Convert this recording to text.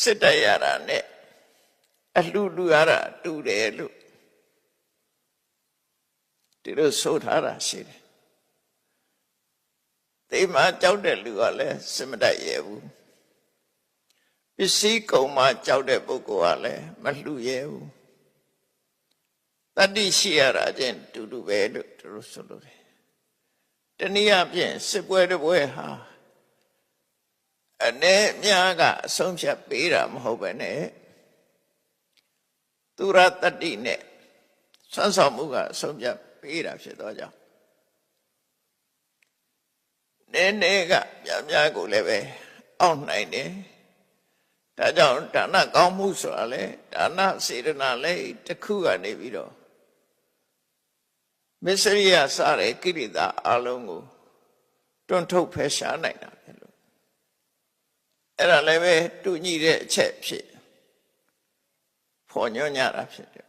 စစ်တိုက်ရတာနဲ့အလှလူရတာတူတယ်လို့ဒီလိုဆိုထားတာရှိတယ်တိမ်မှာကြောက်တဲ့လူကလည်းစစ်မတိုက်ရဘူးပစ္စည်းကုံမှာကြောက်တဲ့ပုဂ္ဂိုလ်ကလည်းမလှရဘူးတတ္တိရှိရတာချင်းတူတူပဲလို့သူတို့ဆိုလို့တယ်တနည်းအားဖြင့်စစ်ပွဲတစ်ပွဲဟာ အနေများကအဆုံးဖြတ်ပေးတာမဟုတ်ပဲနဲ့သူရတတ္တိနဲ့ဆွမ်းဆောင်မှုကအဆုံးဖြတ်ပေးတာဖြစ်တော့ကြောင့်နည်းနည်းကများများကိုလည်းပဲအောက်နိုင်တယ်ဒါကြောင့်ဒါနကောင်းမှုဆိုတာလေဒါနစေတနာလည်းတစ်ခုကနေပြီးတော့မစ္စရိယစတဲ့ကိရိတာအလုံးကိုတွန်းထုတ်ဖယ်ရှားနိုင်တာပဲလို့ အဲ့ဒါလည်းပဲတူညီတဲ့အချက်ဖြစ်ဖော်ညွှန်းကြတာဖြစ်တယ်